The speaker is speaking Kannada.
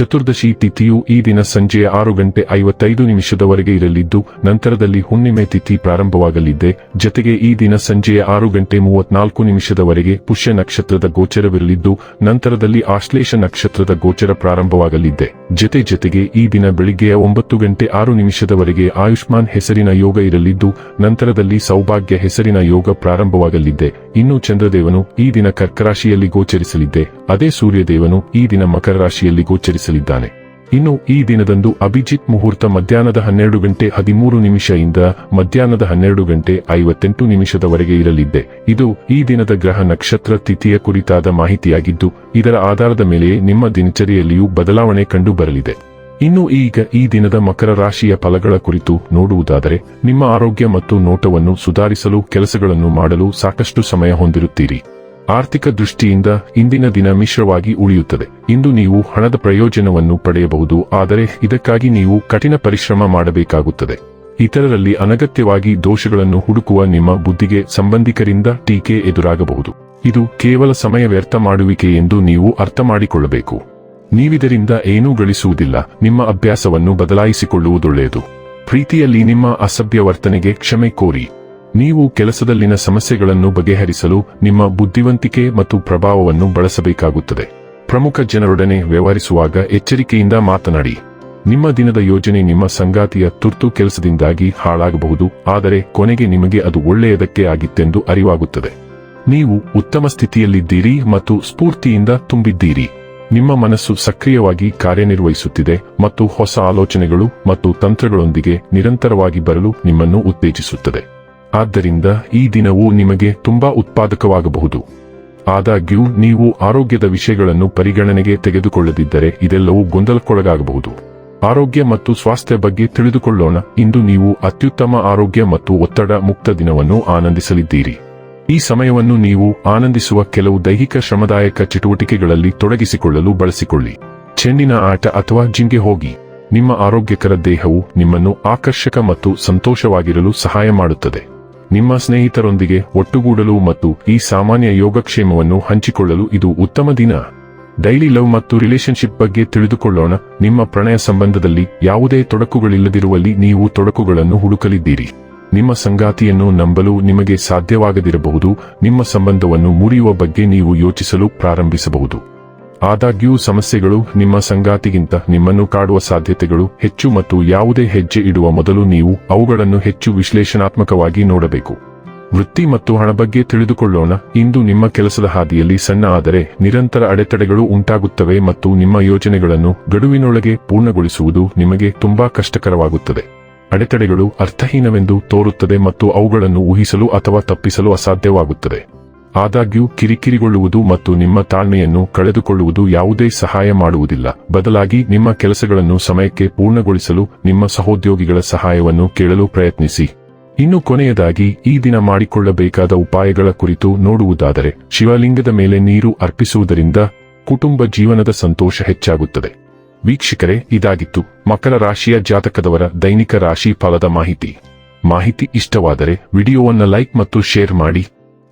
ಚತುರ್ದಶಿ ತಿಥಿಯು ಈ ದಿನ ಸಂಜೆ ಆರು ಗಂಟೆ ಐವತ್ತೈದು ನಿಮಿಷದವರೆಗೆ ಇರಲಿದ್ದು, ನಂತರದಲ್ಲಿ ಹುಣ್ಣಿಮೆ ತಿಥಿ ಪ್ರಾರಂಭವಾಗಲಿದೆ. ಜತೆಗೆ ಈ ದಿನ ಸಂಜೆ ಆರು ಗಂಟೆ ಮೂವತ್ನಾಲ್ಕು ನಿಮಿಷದವರೆಗೆ ಪುಷ್ಯ ನಕ್ಷತ್ರದ ಗೋಚರವಿರಲಿದ್ದು, ನಂತರದಲ್ಲಿ ಆಶ್ಲೇಷ ನಕ್ಷತ್ರದ ಗೋಚರ ಪ್ರಾರಂಭವಾಗಲಿದೆ. ಜತೆ ಜತೆಗೆ ಈ ದಿನ ಬೆಳಿಗ್ಗೆಯ ಒಂಬತ್ತು ಗಂಟೆ ಆರು ನಿಮಿಷದವರೆಗೆ ಆಯುಷ್ಮಾನ್ ಹೆಸರಿನ ಯೋಗ ಇರಲಿದ್ದು, ನಂತರದಲ್ಲಿ ಸೌಭಾಗ್ಯ ಹೆಸರಿನ ಯೋಗ ಪ್ರಾರಂಭವಾಗಲಿದೆ. ಇನ್ನು ಚಂದ್ರದೇವನು ಈ ದಿನ ಕರ್ಕರಾಶಿಯಲ್ಲಿ ಗೋಚರಿಸಲಿದ್ದೆ ಅದೇ ಸೂರ್ಯದೇವನು ಈ ದಿನ ಮಕರ ರಾಶಿಯಲ್ಲಿ ಇನ್ನು ಈ ದಿನದಂದು ಅಭಿಜಿತ್ ಮುಹೂರ್ತ ಮಧ್ಯಾಹ್ನದ ಹನ್ನೆರಡು ಗಂಟೆ ಹದಿಮೂರು ನಿಮಿಷದಿಂದ ಮಧ್ಯಾಹ್ನದ ಹನ್ನೆರಡು ಗಂಟೆ ಐವತ್ತೆಂಟು ನಿಮಿಷದವರೆಗೆ ಇರಲಿದೆ. ಇದು ಈ ದಿನದ ಗ್ರಹ ನಕ್ಷತ್ರ ತಿಥಿಯ ಕುರಿತಾದ ಮಾಹಿತಿಯಾಗಿದ್ದು, ಇದರ ಆಧಾರದ ಮೇಲೆ ನಿಮ್ಮ ದಿನಚರಿಯಲ್ಲಿಯೂ ಬದಲಾವಣೆ ಕಂಡು ಬರಲಿದೆ ಇನ್ನು ಈಗ ಈ ದಿನದ ಮಕರ ರಾಶಿಯ ಫಲಗಳ ಕುರಿತು ನೋಡುವುದಾದರೆ, ನಿಮ್ಮ ಆರೋಗ್ಯ ಮತ್ತು ನೋಟವನ್ನು ಸುಧಾರಿಸಲು ಕೆಲಸಗಳನ್ನು ಮಾಡಲು ಸಾಕಷ್ಟು ಸಮಯ ಹೊಂದಿರುತ್ತೀರಿ. ಆರ್ಥಿಕ ದೃಷ್ಟಿಯಿಂದ ಇಂದಿನ ದಿನ ಮಿಶ್ರವಾಗಿ ಉಳಿಯುತ್ತದೆ. ಇಂದು ನೀವು ಹಣದ ಪ್ರಯೋಜನವನ್ನು ಪಡೆಯಬಹುದು, ಆದರೆ ಇದಕ್ಕಾಗಿ ನೀವು ಕಠಿಣ ಪರಿಶ್ರಮ ಮಾಡಬೇಕಾಗುತ್ತದೆ. ಇತರರಲ್ಲಿ ಅನಗತ್ಯವಾಗಿ ದೋಷಗಳನ್ನು ಹುಡುಕುವ ನಿಮ್ಮ ಬುದ್ಧಿಗೆ ಸಂಬಂಧಿಕರಿಂದ ಟೀಕೆ ಎದುರಾಗಬಹುದು. ಇದು ಕೇವಲ ಸಮಯ ವ್ಯರ್ಥ ಮಾಡುವಿಕೆ ಎಂದು ನೀವು ಅರ್ಥ ಮಾಡಿಕೊಳ್ಳಬೇಕು. ನೀವಿದರಿಂದ ಏನೂ ಗಳಿಸುವುದಿಲ್ಲ, ನಿಮ್ಮ ಅಭ್ಯಾಸವನ್ನು ಬದಲಾಯಿಸಿಕೊಳ್ಳುವುದೊಳ್ಳೆಯದು. ಪ್ರೀತಿಯಲ್ಲಿ ನಿಮ್ಮ ಅಸಭ್ಯ ವರ್ತನೆಗೆ ಕ್ಷಮೆ ಕೋರಿ. ನೀವು ಕೆಲಸದಲ್ಲಿನ ಸಮಸ್ಯೆಗಳನ್ನು ಬಗೆಹರಿಸಲು ನಿಮ್ಮ ಬುದ್ಧಿವಂತಿಕೆ ಮತ್ತು ಪ್ರಭಾವವನ್ನು ಬಳಸಬೇಕಾಗುತ್ತದೆ. ಪ್ರಮುಖ ಜನರೊಡನೆ ವ್ಯವಹರಿಸುವಾಗ ಎಚ್ಚರಿಕೆಯಿಂದ ಮಾತನಾಡಿ. ನಿಮ್ಮ ದಿನದ ಯೋಜನೆ ನಿಮ್ಮ ಸಂಗಾತಿಯ ತುರ್ತು ಕೆಲಸದಿಂದಾಗಿ ಹಾಳಾಗಬಹುದು, ಆದರೆ ಕೊನೆಗೆ ನಿಮಗೆ ಅದು ಒಳ್ಳೆಯದಕ್ಕೆ ಆಗಿತ್ತೆಂದು ಅರಿವಾಗುತ್ತದೆ. ನೀವು ಉತ್ತಮ ಸ್ಥಿತಿಯಲ್ಲಿದ್ದೀರಿ ಮತ್ತು ಸ್ಫೂರ್ತಿಯಿಂದ ತುಂಬಿದ್ದೀರಿ. ನಿಮ್ಮ ಮನಸ್ಸು ಸಕ್ರಿಯವಾಗಿ ಕಾರ್ಯನಿರ್ವಹಿಸುತ್ತಿದೆ ಮತ್ತು ಹೊಸ ಆಲೋಚನೆಗಳು ಮತ್ತು ತಂತ್ರಗಳೊಂದಿಗೆ ನಿರಂತರವಾಗಿ ಬರಲು ನಿಮ್ಮನ್ನು ಉತ್ತೇಜಿಸುತ್ತದೆ. ಆದ್ದರಿಂದ ಈ ದಿನವು ನಿಮಗೆ ತುಂಬಾ ಉತ್ಪಾದಕವಾಗಬಹುದು. ಆದಾಗ್ಯೂ, ನೀವು ಆರೋಗ್ಯದ ವಿಷಯಗಳನ್ನು ಪರಿಗಣನೆಗೆ ತೆಗೆದುಕೊಳ್ಳದಿದ್ದರೆ ಇದೆಲ್ಲವೂ ಗೊಂದಲಕ್ಕೊಳಗಾಗಬಹುದು. ಆರೋಗ್ಯ ಮತ್ತು ಸ್ವಾಸ್ಥ್ಯ ಬಗ್ಗೆ ತಿಳಿದುಕೊಳ್ಳೋಣ. ಇಂದು ನೀವು ಅತ್ಯುತ್ತಮ ಆರೋಗ್ಯ ಮತ್ತು ಒತ್ತಡ ಮುಕ್ತ ದಿನವನ್ನು ಆನಂದಿಸಲಿದ್ದೀರಿ. ಈ ಸಮಯವನ್ನು ನೀವು ಆನಂದಿಸುವ ಕೆಲವು ದೈಹಿಕ ಶ್ರಮದಾಯಕ ಚಟುವಟಿಕೆಗಳಲ್ಲಿ ತೊಡಗಿಸಿಕೊಳ್ಳಲು ಬಳಸಿಕೊಳ್ಳಿ. ಚೆಂಡಿನ ಆಟ ಅಥವಾ ಜಿಂಗೆ ಹೋಗಿ. ನಿಮ್ಮ ಆರೋಗ್ಯಕರ ದೇಹವು ನಿಮ್ಮನ್ನು ಆಕರ್ಷಕ ಮತ್ತು ಸಂತೋಷವಾಗಿರಲು ಸಹಾಯ ಮಾಡುತ್ತದೆ. ನಿಮ್ಮ ಸ್ನೇಹಿತರೊಂದಿಗೆ ಒಟ್ಟುಗೂಡಲು ಮತ್ತು ಈ ಸಾಮಾನ್ಯ ಯೋಗಕ್ಷೇಮವನ್ನು ಹಂಚಿಕೊಳ್ಳಲು ಇದು ಉತ್ತಮ ದಿನ. ಡೈಲಿ ಲವ್ ಮತ್ತು ರಿಲೇಶನ್ಶಿಪ್ ಬಗ್ಗೆ ತಿಳಿದುಕೊಳ್ಳೋಣ. ನಿಮ್ಮ ಪ್ರಣಯ ಸಂಬಂಧದಲ್ಲಿ ಯಾವುದೇ ತೊಡಕುಗಳಿಲ್ಲದಿರುವಲ್ಲಿ ನೀವು ತೊಡಕುಗಳನ್ನು ಹುಡುಕಲಿದ್ದೀರಿ. ನಿಮ್ಮ ಸಂಗಾತಿಯನ್ನು ನಂಬಲು ನಿಮಗೆ ಸಾಧ್ಯವಾಗದಿರಬಹುದು. ನಿಮ್ಮ ಸಂಬಂಧವನ್ನು ಮುರಿಯುವ ಬಗ್ಗೆ ನೀವು ಯೋಚಿಸಲು ಪ್ರಾರಂಭಿಸಬಹುದು. ಆದಾಗ್ಯೂ ಸಮಸ್ಯೆಗಳು ನಿಮ್ಮ ಸಂಗಾತಿಗಿಂತ ನಿಮ್ಮನ್ನು ಕಾಡುವ ಸಾಧ್ಯತೆಗಳು ಹೆಚ್ಚು ಮತ್ತು ಯಾವುದೇ ಹೆಜ್ಜೆ ಇಡುವ ಮೊದಲು ನೀವು ಅವುಗಳನ್ನು ಹೆಚ್ಚು ವಿಶ್ಲೇಷಣಾತ್ಮಕವಾಗಿ ನೋಡಬೇಕು. ವೃತ್ತಿ ಮತ್ತು ಹಣ ಬಗ್ಗೆ ತಿಳಿದುಕೊಳ್ಳೋಣ. ಇಂದು ನಿಮ್ಮ ಕೆಲಸದ ಹಾದಿಯಲ್ಲಿ ಸಣ್ಣ ಆದರೆ ನಿರಂತರ ಅಡೆತಡೆಗಳು ಉಂಟಾಗುತ್ತವೆ ಮತ್ತು ನಿಮ್ಮ ಯೋಜನೆಗಳನ್ನು ಗಡುವಿನೊಳಗೆ ಪೂರ್ಣಗೊಳಿಸುವುದು ನಿಮಗೆ ತುಂಬಾ ಕಷ್ಟಕರವಾಗುತ್ತದೆ. ಅಡೆತಡೆಗಳು ಅರ್ಥಹೀನವೆಂದು ತೋರುತ್ತದೆ ಮತ್ತು ಅವುಗಳನ್ನು ಊಹಿಸಲು ಅಥವಾ ತಪ್ಪಿಸಲು ಅಸಾಧ್ಯವಾಗುತ್ತದೆ. ಆದಾಗ್ಯೂ ಕಿರಿಕಿರಿಗೊಳ್ಳುವುದು ಮತ್ತು ನಿಮ್ಮ ತಾಳ್ಮೆಯನ್ನು ಕಳೆದುಕೊಳ್ಳುವುದು ಯಾವುದೇ ಸಹಾಯ ಮಾಡುವುದಿಲ್ಲ. ಬದಲಾಗಿ ನಿಮ್ಮ ಕೆಲಸಗಳನ್ನು ಸಮಯಕ್ಕೆ ಪೂರ್ಣಗೊಳಿಸಲು ನಿಮ್ಮ ಸಹೋದ್ಯೋಗಿಗಳ ಸಹಾಯವನ್ನು ಕೇಳಲು ಪ್ರಯತ್ನಿಸಿ. ಇನ್ನು ಕೊನೆಯದಾಗಿ, ಈ ದಿನ ಮಾಡಿಕೊಳ್ಳಬೇಕಾದ ಉಪಾಯಗಳ ಕುರಿತು ನೋಡುವುದಾದರೆ, ಶಿವಲಿಂಗದ ಮೇಲೆ ನೀರು ಅರ್ಪಿಸುವುದರಿಂದ ಕುಟುಂಬ ಜೀವನದ ಸಂತೋಷ ಹೆಚ್ಚಾಗುತ್ತದೆ. ವೀಕ್ಷಕರೇ, ಇದಾಗಿತ್ತು. ಮಕರ ರಾಶಿಯ ಜಾತಕದವರ ದೈನಿಕ ರಾಶಿ ಫಲದ ಮಾಹಿತಿ. ಮಾಹಿತಿ ಇಷ್ಟವಾದರೆ, ವಿಡಿಯೋವನ್ನು ಲೈಕ್ ಮತ್ತು ಶೇರ್ ಮಾಡಿ.